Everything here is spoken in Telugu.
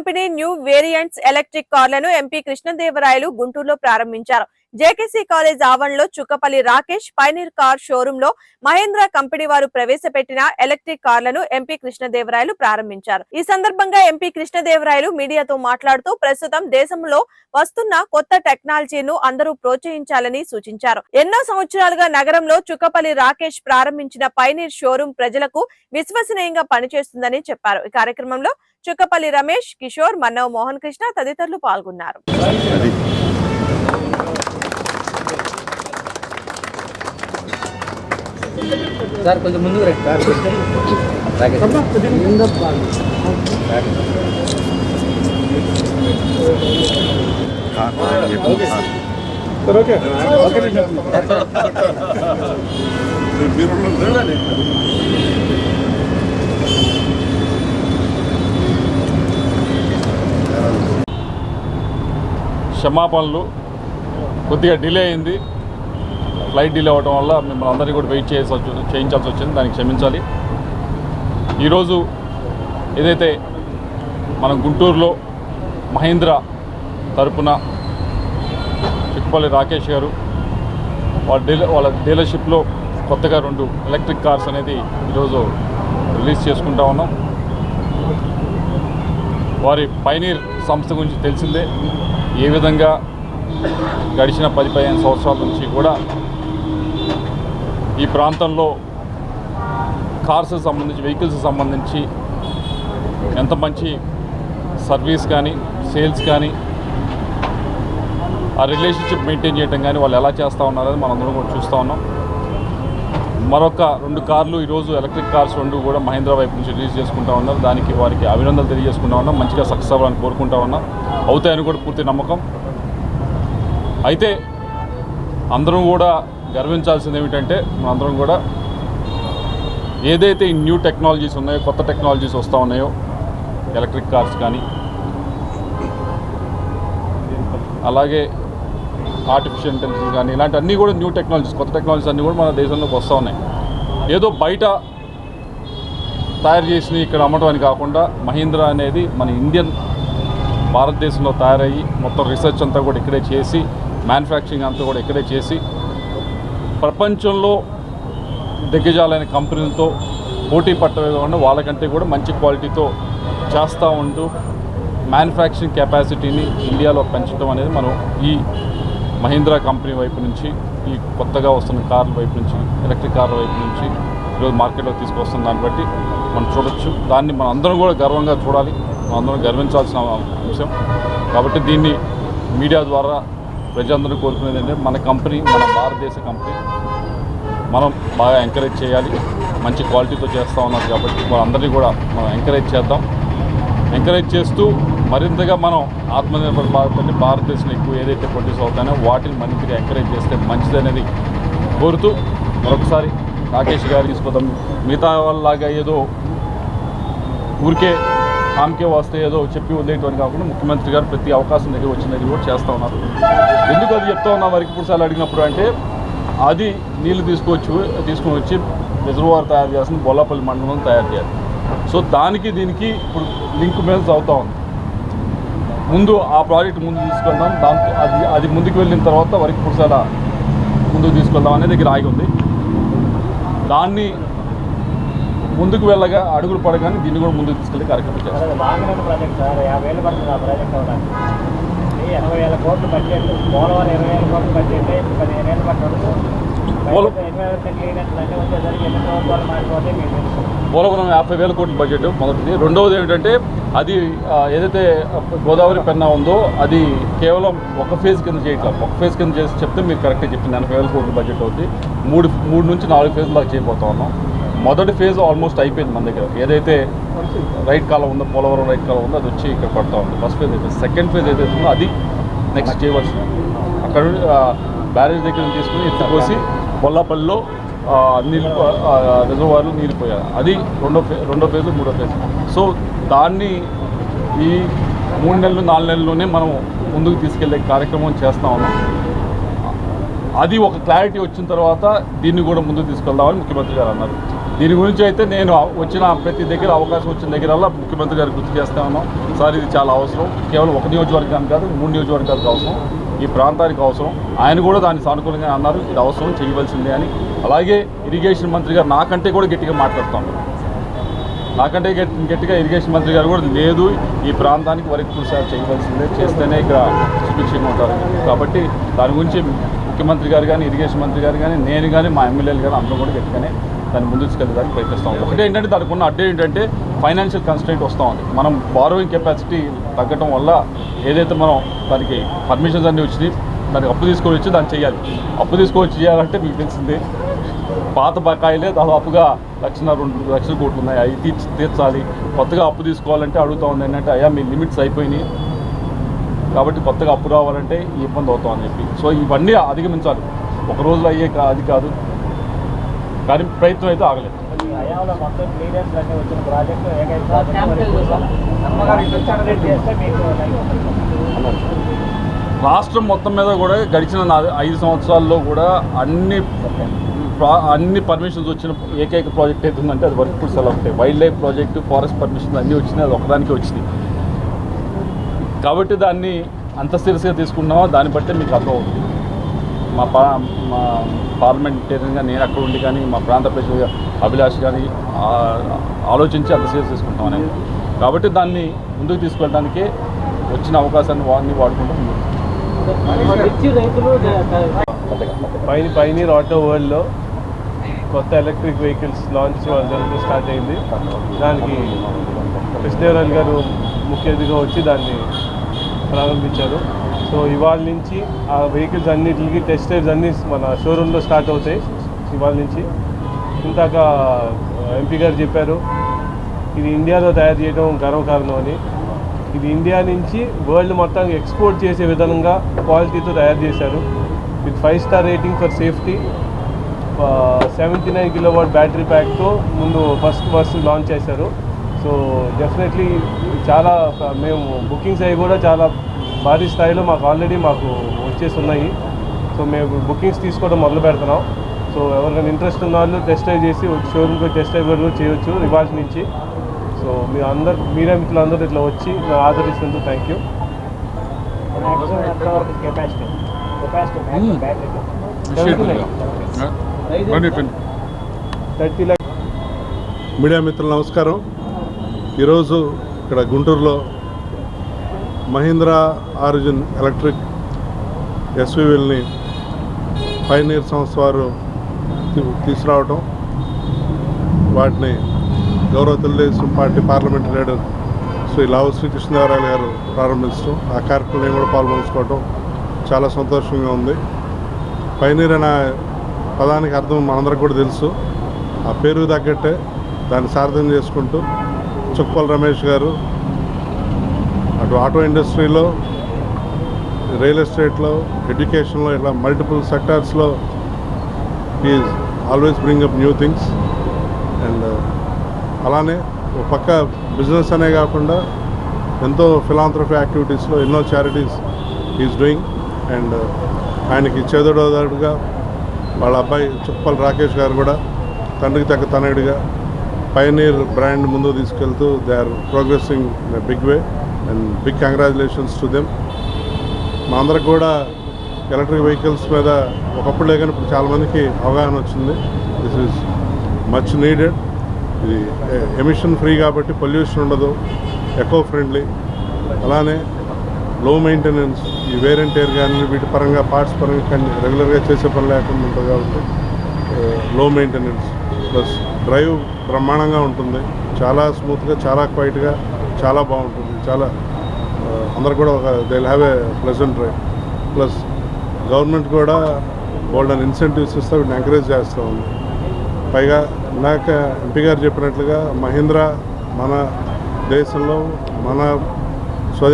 కంపెనీ న్యూ వేరియంట్స్ ఎలక్ట్రిక్ కార్లను ఎంపీ కృష్ణదేవరాయలు గుంటూరులో ప్రారంభించారు. జేకేసీ కాలేజ్ ఆవరణలో చుక్కపల్లి రాకేష్ పైనీర్ కార్ షోరూమ్లో మహేంద్ర కంపెనీ వారు ప్రవేశపెట్టిన ఎలక్ట్రిక్ కార్లను ఎంపీ కృష్ణదేవరాయలు ప్రారంభించారు. ఈ సందర్భంగా ఎంపీ కృష్ణదేవరాయలు మీడియాతో మాట్లాడుతూ ప్రస్తుతం దేశంలో వస్తున్న కొత్త టెక్నాలజీను అందరూ ప్రోత్సహించాలని సూచించారు. ఎన్నో సంవత్సరాలుగా నగరంలో చుక్కపల్లి రాకేష్ ప్రారంభించిన పైనీర్ షోరూం ప్రజలకు విశ్వసనీయంగా పనిచేస్తుందని చెప్పారు. ఈ కార్యక్రమంలో చుక్కపల్లి రమేష్ కిషోర్ మన్నవ్ మోహన్ కృష్ణ తదితరులు పాల్గొన్నారు. సార్ కొంచెం ముందుకు రండి. సార్ క్షమాపణలు. కొద్దిగా డిలే అయింది. ఫ్లైట్ డిలే అవ్వడం వల్ల మిమ్మల్ని అందరినీ కూడా వెయిట్ చేయాల్సి చేయించాల్సి వచ్చింది. దానికి క్షమించాలి. ఈరోజు ఏదైతే మనం గుంటూరులో మహేంద్ర తరపున చిక్కుపల్లి రాకేష్ గారు వాళ్ళ డీల వాళ్ళ డీలర్షిప్లో కొత్తగా రెండు ఎలక్ట్రిక్ కార్స్ అనేది ఈరోజు రిలీజ్ చేసుకుంటా ఉన్నాం. వారి పైనీర్ సంస్థ గురించి తెలిసిందే. ఏ విధంగా గడిచిన పది పదిహేను సంవత్సరాల నుంచి కూడా ఈ ప్రాంతంలో కార్స్ సంబంధించి వెహికల్స్ సంబంధించి ఎంత మంచి సర్వీస్ కానీ సేల్స్ కానీ ఆ రిలేషన్షిప్ మెయింటైన్ చేయడం కానీ వాళ్ళు ఎలా చేస్తూ ఉన్నారని మనందరం కూడా చూస్తూ ఉన్నాం. మరొక రెండు కార్లు ఈరోజు ఎలక్ట్రిక్ కార్స్ రెండు కూడా మహేంద్ర వైపు నుంచి రిలీజ్ చేసుకుంటా ఉన్నారు. దానికి వారికి అభినందనలు తెలియజేసుకుంటా ఉన్నాం. మంచిగా సక్సెస్ అవ్వాలని కోరుకుంటా ఉన్నాం. అవుతాయని కూడా పూర్తి నమ్మకం. అయితే అందరం కూడా గర్వించాల్సింది ఏమిటంటే మనందరం కూడా ఏదైతే ఈ న్యూ టెక్నాలజీస్ ఉన్నాయో కొత్త టెక్నాలజీస్ వస్తూ ఉన్నాయో ఎలక్ట్రిక్ కార్స్ కానీ అలాగే ఆర్టిఫిషియల్ ఇంటెలిజెన్స్ కానీ ఇలాంటి అన్నీ కూడా న్యూ టెక్నాలజీస్ కొత్త టెక్నాలజీస్ అన్నీ కూడా మన దేశంలోకి వస్తూ ఉన్నాయి. ఏదో బయట తయారు చేసి ఇక్కడ అమ్మటం అని కాకుండా మహీంద్రా అనేది మన ఇండియన్ భారతదేశంలో తయారయ్యి మొత్తం రీసెర్చ్ అంతా కూడా ఇక్కడే చేసి మ్యానుఫ్యాక్చరింగ్ అంతా కూడా ఇక్కడే చేసి ప్రపంచంలో దిగ్గజాలైన కంపెనీలతో పోటీ పట్టవే కాకుండా వాళ్ళకంటే కూడా మంచి క్వాలిటీతో చేస్తూ ఉంటూ మ్యానుఫ్యాక్చరింగ్ కెపాసిటీని ఇండియాలో పెంచడం అనేది మనం ఈ మహీంద్రా కంపెనీ వైపు నుంచి ఈ కొత్తగా వస్తున్న కార్ల వైపు నుంచి ఎలక్ట్రిక్ కార్ల వైపు నుంచి ఈరోజు మార్కెట్లో తీసుకొస్తున్న దాన్ని బట్టి మనం చూడొచ్చు. దాన్ని మనం అందరం కూడా గర్వంగా చూడాలి. మనం అందరం గర్వించాల్సిన అంశం. కాబట్టి దీన్ని మీడియా ద్వారా ప్రజలందరూ కోరుకునేది ఏంటంటే మన కంపెనీ మన భారతదేశ కంపెనీ మనం బాగా ఎంకరేజ్ చేయాలి. మంచి క్వాలిటీతో చేస్తూ ఉన్నారు కాబట్టి వాళ్ళందరినీ కూడా మనం ఎంకరేజ్ చేద్దాం. ఎంకరేజ్ చేస్తూ మరింతగా మనం ఆత్మనిర్భర్ భారత్ భారతదేశంలో ఎక్కువ ఏదైతే ప్రొడ్యూస్ అవుతాయో వాటిని మరింతగా ఎంకరేజ్ చేస్తే మంచిదనేది కోరుతూ మరొకసారి రాకేష్ గారు తీసుకుందాం మిగతా వాళ్ళలాగా ఏదో ఊరికే ఆమెకే వస్తే ఏదో చెప్పి వదిలేయటం కాకుండా ముఖ్యమంత్రి గారు ప్రతి అవకాశం దగ్గర వచ్చిన దగ్గర కూడా చేస్తూ ఉన్నారు. ఎందుకు అది చెప్తా ఉన్నా వరకు పురుషాలు అడిగినప్పుడు అంటే అది నీళ్ళు తీసుకొచ్చి తీసుకొని వచ్చి రిజర్వాయర్ తయారు చేస్తుంది బొల్లాపల్లి మండలం తయారు చేయాలి. సో దానికి దీనికి ఇప్పుడు లింక్ మీద అవుతా ఉంది. ముందు ఆ ప్రాజెక్ట్ ముందు తీసుకెళ్దాం దాంతో అది అది ముందుకు వెళ్ళిన తర్వాత వరకు పురుషాల ముందుకు తీసుకెళ్దాం అనేది దగ్గర ఆగి ఉంది. దాన్ని ముందుకు వెళ్ళగా అడుగులు పడగానే దీన్ని కూడా ముందుకు తీసుకెళ్ళి కార్యక్రమం పోలవరం యాభై వేల కోట్ల బడ్జెట్ మొదటిది. రెండవది ఏమిటంటే అది ఏదైతే గోదావరి పెన్నా ఉందో అది కేవలం ఒక ఫేజ్ కింద చేయట్లేదు ఒక ఫేజ్ కింద చేసి చెప్తే మీరు కరెక్ట్గా చెప్పింది. ఎనభై వేల కోట్ల బడ్జెట్ అవుతుంది మూడు మూడు నుంచి నాలుగు ఫేజ్ దాకా చేయబోతా ఉన్నాం. మొదటి ఫేజ్ ఆల్మోస్ట్ అయిపోయింది మన దగ్గర. ఏదైతే రైట్ కాలం ఉందో పోలవరం రైట్ కాలం ఉందో అది వచ్చి ఇక్కడ పడతా ఉంది. ఫస్ట్ ఫేజ్ అయితే సెకండ్ ఫేజ్ ఏదైతే ఉందో అది నెక్స్ట్ చేయవలసింది. అక్కడ బ్యారేజ్ దగ్గర తీసుకుని ఎత్తుకోసి బొల్లాపల్లిలో నీళ్ళు రిజర్వాయర్లు నీళ్ళు పోయారు అది రెండో ఫే రెండో ఫేజ్ మూడో ఫేజ్ సో దాన్ని ఈ మూడు నెలలు నాలుగు నెలల్లోనే మనం ముందుకు తీసుకెళ్ళే కార్యక్రమం చేస్తా ఉన్నాం. అది ఒక క్లారిటీ వచ్చిన తర్వాత దీన్ని కూడా ముందుకు తీసుకెళ్దామని ముఖ్యమంత్రి గారు అన్నారు. దీని గురించి అయితే నేను వచ్చిన ప్రతి దగ్గర అవకాశం వచ్చిన దగ్గర ముఖ్యమంత్రి గారికి గుర్తు చేస్తా ఉన్నాం. సార్ ఇది చాలా అవసరం. కేవలం ఒక నియోజకవర్గానికి కాదు మూడు నియోజకవర్గాలకు అవసరం. ఈ ప్రాంతానికి అవసరం. ఆయన కూడా దాన్ని సానుకూలంగా అన్నారు. ఇది అవసరం చేయవలసిందే అని. అలాగే ఇరిగేషన్ మంత్రి గారు నాకంటే కూడా గట్టిగా మాట్లాడుతాం. నాకంటే గట్టి- గట్టిగా ఇరిగేషన్ మంత్రి గారు కూడా లేదు. ఈ ప్రాంతానికి వరకు చూసారు చేయవలసిందే. చేస్తేనే ఇక్కడ సుభిక్షంగా ఉంటారు. కాబట్టి దాని గురించి ముఖ్యమంత్రి గారు కానీ ఇరిగేషన్ మంత్రి గారు కానీ నేను కానీ మా ఎమ్మెల్యేలు కానీ అందరూ కూడా గట్టిగానే దాన్ని ముందుకెళ్ళడానికి తీసుకెళ్ళడానికి ప్రయత్నిస్తాం. ఒకటి ఏంటంటే దానికి ఉన్న అడ్డే ఏంటంటే ఫైనాన్షియల్ కన్స్టెంట్ వస్తూ ఉంది. మనం బారోయింగ్ కెపాసిటీ తగ్గడం వల్ల ఏదైతే మనం దానికి పర్మిషన్స్ అన్నీ వచ్చినాయి దానికి అప్పు తీసుకొని వచ్చి దాన్ని చేయాలి. అప్పు తీసుకొని చేయాలంటే మీకు తెలిసిందే పాత బకాయిలే దాదాపుగా లక్షన్నర రెండు లక్షల కోట్లు ఉన్నాయి. అవి తీర్చి తీర్చాలి. కొత్తగా అప్పు తీసుకోవాలంటే అడుగుతా ఉంది ఏంటంటే అయ్యా మీ లిమిట్స్ అయిపోయినాయి. కాబట్టి కొత్తగా అప్పు రావాలంటే ఈ ఇబ్బంది అవుతామని చెప్పి. సో ఇవన్నీ అధిగమించాలి. ఒక రోజులో అయ్యే కా- అది కాదు. కానీ ప్రయత్నం అయితే ఆగలేదు. రాష్ట్రం మొత్తం మీద కూడా గడిచిన ఐదు సంవత్సరాల్లో కూడా అన్ని అన్ని పర్మిషన్స్ వచ్చిన ఏకైక ప్రాజెక్ట్ అయితే ఉందంటే అది వర్క్ సెల్ ఒకటే wildlife project forest permission అన్నీ వచ్చినాయి అది ఒకదానికి వచ్చినాయి. కాబట్టి దాన్ని అంత సీరియస్గా తీసుకున్నామో దాన్ని బట్టే మీకు అర్థం అవుతుంది మా పా మా పార్లమెంటేరియన్గా నేను అక్కడ ఉండి కానీ మా ప్రాంత ప్రజలు అభిలాష్ కానీ ఆలోచించి అంత సీరియస్ తీసుకుంటాం అనేది కాబట్టి దాన్ని ముందుకు తీసుకెళ్ళడానికే వచ్చిన అవకాశాన్ని వాడిని వాడుకుంటూ ముందుకు పైన పైనీర్ ఆటో వరల్డ్లో కొత్త ఎలక్ట్రిక్ వెహికల్స్ లాంచ్ జరుగుతూ స్టార్ట్ అయింది. దానికి కృష్ణదేవరాయలు గారు ముఖ్య అతిథిగా వచ్చి దాన్ని ప్రారంభించారు. సో ఇవాళ నుంచి ఆ వెహికల్స్ అన్నిటికి టెస్ట్ డ్రైవ్స్ అన్నీ మన షోరూంలో స్టార్ట్ అవుతాయి. ఇవాళ నుంచి. ఇంతాక ఎంపీ గారు చెప్పారు ఇది ఇండియాలో తయారు చేయడం గర్వకారణం అని. ఇది ఇండియా నుంచి వరల్డ్ మొత్తానికి ఎక్స్పోర్ట్ చేసే విధంగా క్వాలిటీతో తయారు చేశారు. With five star rating for safety seventy nine kilo watt battery ప్యాక్తో ముందు ఫస్ట్ బస్ లాంచ్ చేశారు. సో డెఫినెట్లీ చాలా మేము బుకింగ్స్ అవి కూడా చాలా భారీ స్థాయిలో మాకు ఆల్రెడీ మాకు వచ్చేసి ఉన్నాయి. సో మేము బుకింగ్స్ తీసుకోవడం మొదలు పెడుతున్నాం. సో ఎవరికైనా ఇంట్రెస్ట్ ఉన్న వాళ్ళు టెస్ట్ డ్రైవ్ చేసి షోరూమ్కి టెస్ట్ డ్రైవ్ కూడా చేయొచ్చు ఇవాళ నుంచి. సో మీ అందరు మీరే మిత్రులందరూ ఇట్లా వచ్చి ఆదరిస్తున్నందుకు థ్యాంక్ యూ థర్టీ మీడియా మిత్రులు నమస్కారం. ఈరోజు ఇక్కడ గుంటూరులో మహీంద్రా ఆరిజిన్ ఎలక్ట్రిక్ ఎస్యూవీల్ని పైనీర్ సంస్థ వారు తీసుకురావటం వాటిని గౌరవ Telugu Desam party parliament leader Shri Lavu Srikrishnadevarayalu garu ప్రారంభించడం ఆ కార్యక్రమం నేను కూడా పాల్పంచుకోవటం చాలా సంతోషంగా ఉంది. పైనీర్ అనే పదానికి అర్థం మనందరికి కూడా తెలుసు. ఆ పేరు తగ్గట్టే దాన్ని సార్థం చేసుకుంటూ చుక్కల రమేష్ గారు ఇటు ఆటో ఇండస్ట్రీలో రియల్ ఎస్టేట్లో ఎడ్యుకేషన్లో ఇట్లా multiple సెక్టార్స్లో is always bring up new things and అలానే ఒక పక్క బిజినెస్ అనే కాకుండా ఎంతో ఫిలాంథ్రఫీ యాక్టివిటీస్లో ఎన్నో చారిటీస్ ఈజ్ డూయింగ్ అండ్ ఆయనకి చేదోడోదాడుగా వాళ్ళ అబ్బాయి చుప్పల్ రాకేష్ గారు కూడా తండ్రికి తగ్గ తనయుడిగా పైనీర్ బ్రాండ్ ముందుకు తీసుకెళ్తూ they are progressing in big way and big congratulations to them మా అందరికి కూడా ఎలక్ట్రిక్ వెహికల్స్ మీద ఒకప్పుడు కానీ ఇప్పుడు చాలామందికి అవగాహన వచ్చింది. దిస్ ఈజ్ మచ్ నీడెడ్ ఇది ఎమిషన్ ఫ్రీ కాబట్టి పొల్యూషన్ ఉండదు. ఎకో ఫ్రెండ్లీ అలానే లో మెయింటెనెన్స్ ఈ వేరెంట్ ఎయిర్ కానీ వీటి పరంగా పార్ట్స్ పరంగా కానీ రెగ్యులర్గా చేసే పని లేకుండా ఉంటుంది కాబట్టి లో మెయింటెనెన్స్ ప్లస్ డ్రైవ్ బ్రహ్మాండంగా ఉంటుంది. చాలా స్మూత్గా చాలా క్వైట్గా చాలా బాగుంటుంది. చాలా అందరు కూడా ఒక they have a pleasant drive plus government కూడా గోల్డెన్ ఇన్సెంటివ్స్ ఇస్తే వీటిని ఎంకరేజ్ చేస్తూ ఉంది. పైగా ఇందాక ఎంపీ గారు చెప్పినట్లుగా మహీంద్రా మన దేశంలో మన